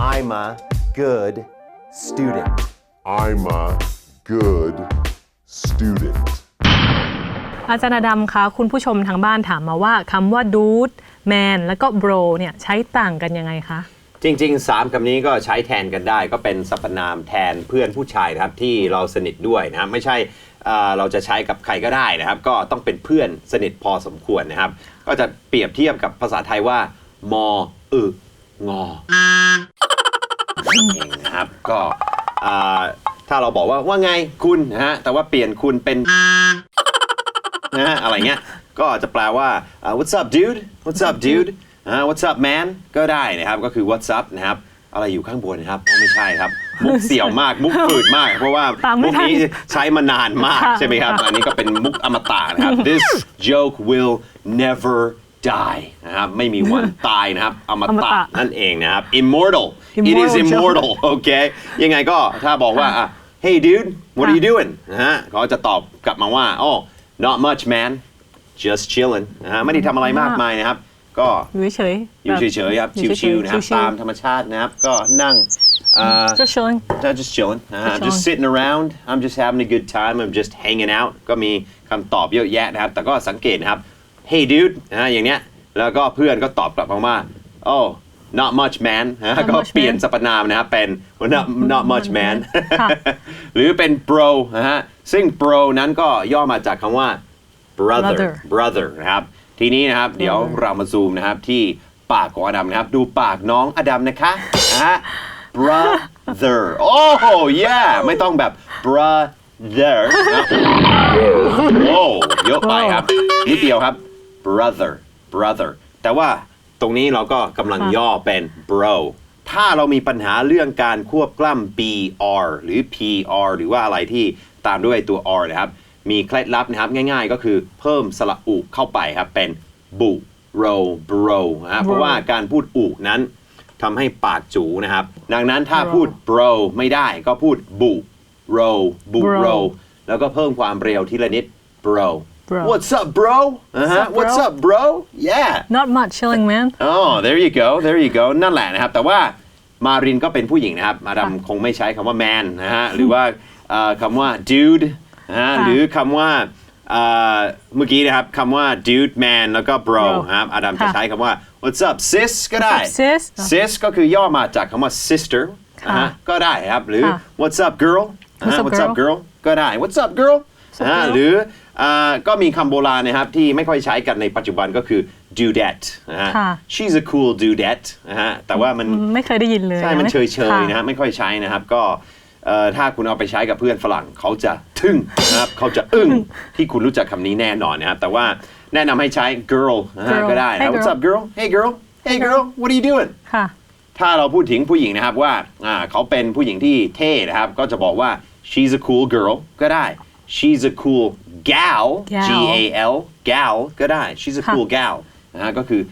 I'm a good student I'm a good student. อาจารย์อดำคะคุณผู้ชมทางบ้านถามมาว่าคำว่า dude man แล้วก็ bro เนี่ยใช้ต่างกันยังไงคะ จริง ๆ 3คำนี้ก็ใช้แทนกันได้ ก็เป็นสรรพนามแทนเพื่อนผู้ชายนะครับที่เราสนิทด้วยนะครับไม่ใช่เอ่อเราจะใช้กับใครก็ได้นะครับ ก็ต้องเป็นเพื่อนสนิทพอสมควรนะครับ ก็จะเปรียบเทียบกับภาษาไทยว่ามอึ งอนั่นเองนะครับ ก็อ่าถ้าเราบอกว่าว่าไงคุณนะฮะแต่ว่าเปลี่ยนคุณเป็นนะฮะอะไรเงี้ยก็จะแปลว่าอ่า what's up dude what's up dude อ่า what's up man ก็ได้นะครับก็คือ what's up นะครับอะไรอยู่ข้างบนนะครับอ๋อไม่ใช่ครับ มุกเสี่ยวมากมุกฝืดมาก เพราะว่าตามไม่มุกทันนี้ใช้มานานมากค่ะใช่ไหมครับ อันนี้ก็เป็นมุกอมตะนะครับ this joke will never die นะครับไม่มีวันตายนะครับอมอมตะตะนั่นเองนะครับ immortal it is Immortal joke immortal โอเคยังไงก็ถ้าบอกว่าอะ hey dude what are you doing นะฮะเขาจะตอบกลับมาว่า oh not much man just chilling นะฮะไม่ได้ทำอะไรมากมายนะครับ ก็อยู่เฉยๆอยู่แบบเฉยๆครับอยู่เฉชิยวๆๆนะครับชิวๆตามธรรมชาตินะครับ ก็นั่งอ่า just chilling just chilling นะฮะ Just just chilling sitting around I'm just having a good time I'm just hanging out ก็มีคำตอบเยอะแยะนะครับ แต่ก็สังเกตนะครับ hey dude นะฮะอย่างเนี้ยแล้วก็เพื่อนก็ตอบกลับมาว่า oh not much man นะฮะ Not ก็ much เปลี่ยน man สรรพนามนะครับเป็น well, not not much man ค่ะ หรือเป็น bro นะฮะ ซึ่ง bro นั้นก็ย่อมาจากคำว่า brother Brother brother นะครับ ทีนี้นะครับ เดี๋ยวเรามาซูมนะครับที่ปากของอดัมนะครับ ดูปากน้องอดัมนะคะนะฮะ brother โอ้โห yeah ไม่ต้องแบบ brother นะโอ้เยอะไปครับ นิดเดียวครับ brother brother แต่ว่าตรงนี้เราก็กำลังย่อเป็น bro ถ้าเรามีปัญหาเรื่องการควบกล้ำ br หรือ pr หรือว่าอะไรที่ตามด้วยตัว r นะครับ มีเคล็ดลับนะครับง่ายๆ ก็คือเพิ่มสระอุเข้าไปครับเป็นบุโร bro นะครับเพราะว่าการพูดอุนั้นทำให้ปากจูนะครับ ดังนั้นถ้าพูด bro ไม่ได้ก็พูดบุโรบุ Bro bro แล้วก็เพิ่มความเร็วทีละนิด bro Bro What's up bro อ่าฮะ up, bro? What's up bro yeah not much chilling man oh there you go there you go นั่นแหละนะครับ แต่ว่ามารินก็เป็นผู้หญิงนะครับ มาดามคงไม่ใช้คำว่า man นะฮะ หรือว่าเอ่อคำว่า dude นะฮะค่ะหรือคำว่าเอ่อเมื่อกี้นะครับคำว่า dude man แล้วก็ bro Bro นะครับอาดัมจะค่ะใช้คำว่า what's up sis ก็ได้ What's up, sis? sis ก็คือย่อมาจากคำว่า sister นะฮะก็ได้ครับ หรือ ค่ะ what's up girl นะฮะ What's up, what's up girl? girl ก็ได้ what's up girl up, นะฮะ girl? หรืออ่า ก็มีคำโบราณนะครับที่ไม่ค่อยใช้กันในปัจจุบันก็คือ dudette นะฮะ ค่ะ she's a cool dudette นะฮะแต่ว่ามัน ไม่เคยได้ยินเลยใช่ มันเฉยค่ๆนะฮะไม่ค่อยใช้นะครับ ก็เอ่อถ้าคุณเอาไปใช้กับเพื่อนฝรั่งเขาจะทึ่งนะครับ เขาจะอึ้งที่คุณรู้จักคำนี้แน่นอนนะครับ แต่ว่าแนะนำให้ใช้ girl นะฮะ Girl ก็ได้นะ Hey, what's up girl hey girl hey girl what are you doing ค่ะ ถ้าเราพูดถึงผู้หญิงนะครับว่าอ่าเขาเป็นผู้หญิงที่เท่นะครับ ก็จะบอกว่า she's a cool girl ก็ได้ she's a cool gal Gal G A L gal ก็ได้ she's a ค่ะ cool gal นะฮะก็คือ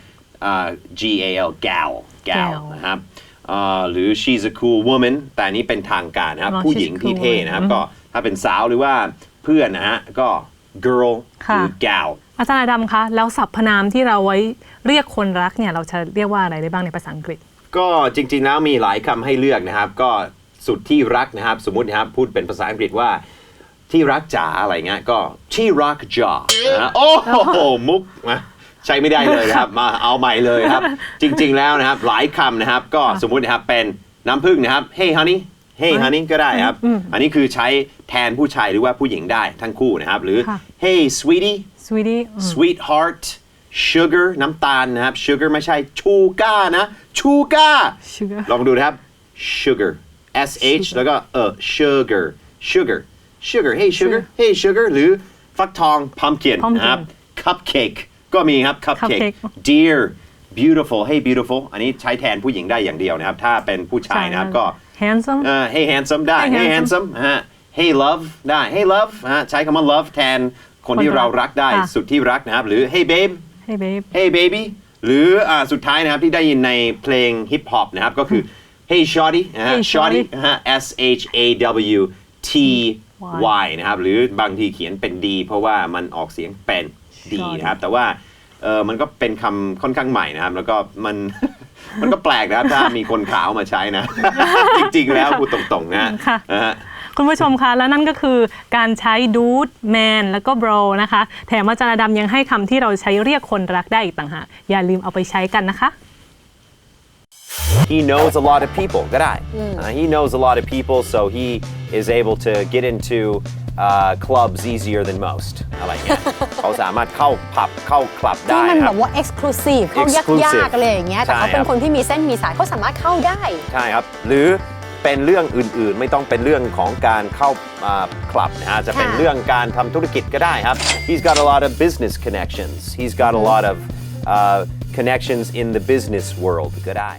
อ่า G A L gal gal Gal นะครับอ่าหรือ she's a cool woman แต่อันนี้เป็นทางการนะครับอ๋อผู้ she's หญิง a ที่ cool เท่นะครับ woman ก็ถ้าเป็นสาวหรือว่าเพื่อนนะฮะ ก็ girl หค่ะรือ gal อาจารย์อดำคะ แล้วสรรพนามที่เราไว้เรียกคนรักเนี่ย เราจะเรียกว่าอะไรได้บ้างในภาษาอังกฤษ ก็จริง ๆ แล้วมีหลายคำให้เลือกนะครับ ก็สุดที่รักนะครับ สมมุตินะครับ พูดเป็นภาษาอังกฤษว่า ที่รักจ๋าอะไรเงี้ยก็ที่รักจ๋านะฮะโอ้โหมุกนะใช้ไม่ได้เลยนะครับ มาเอาใหม่เลยครับ จริง ๆแล้วนะครับ หลายคำนะครับ ก็สมมุตินะครับเป็นน้ำผึ้งนะครับ hey honey hey honey ก็ได้ครับ อันนี้คือใช้แทนผู้ชายหรือว่าผู้หญิงได้ทั้งคู่นะครับ หรือค่ะ hey sweetie sweetie อืม sweetheart sugar น้ำตาลนะครับ sugar ไม่ใช่ชูก้านะชูก้า sugar ลองดูนะครับ sugar s h แล้วก็เออ sugar sugar sugar hey sugar hey sugar หรือฟักทอง pumpkin Pumpkin นะครับ cupcake ก็มีครับ cupcake Cupcake dear beautiful hey beautiful อันนี้ใช้แทนผู้หญิงได้อย่างเดียวนะครับ ถ้าเป็นผู้ชายนะครับก็ handsome เอ่อ hey handsome ได้ Hey, hey handsome handsome ฮะ hey love ได้ hey love ฮะใช้คำว่า love แทนคนที่ คนรัก เรารักได้ ค่ะ สุดที่รักนะครับ หรือ hey babe hey babe hey baby หรืออ่าสุดท้ายนะครับที่ได้ยินในเพลงฮิปฮอปนะครับ ก็คือ hey shorty นะฮะ Hey shorty shorty นะฮะ s h a w t y นะครับหรือบางทีเขียนเป็น d เพราะว่ามันออกเสียงเป็น d Shorty นะครับแต่ว่าเออมันก็เป็นคำค่อนข้างใหม่นะครับ แล้วก็มันมันก็แปลกนะครับถ้ามีคนขาวมาใช้นะ จริง ๆ แล้วพูดตรงๆนะค่ะนะฮะคุณผู้ชมคะและนั่นก็คือการใช้ dude man แล้วก็ bro นะคะ แถมอาจารย์อดำยังให้คำที่เราใช้เรียกคนรักได้อีกต่างหากอย่าลืมเอาไปใช้กันนะคะ he knows a lot of people ก็ได้ Uh, he knows a lot of people so he is able to get into uh, clubs easier than most อะไรเงี้ย เขาสามารถเข้าผับเข้าคลับที่ได้มันนะคแบรับ บว่า exclusive เขายาก Exclusive ยากๆอะไรอย่างเงี้ยแต่เขาใช่เป็ครันบ คนที่มีเส้นมีสายเขาสามารถเข้าได้ ใช่ครับ หรือเป็นเรื่องอื่นๆ ไม่ต้องเป็นเรื่องของการเข้าอ่าคลับนะฮะจะเป็นค่ะ เรื่องการทำธุรกิจก็ได้ครับ he's got a lot of business connections he's got a lot of uh, connections in the business world ก็ได้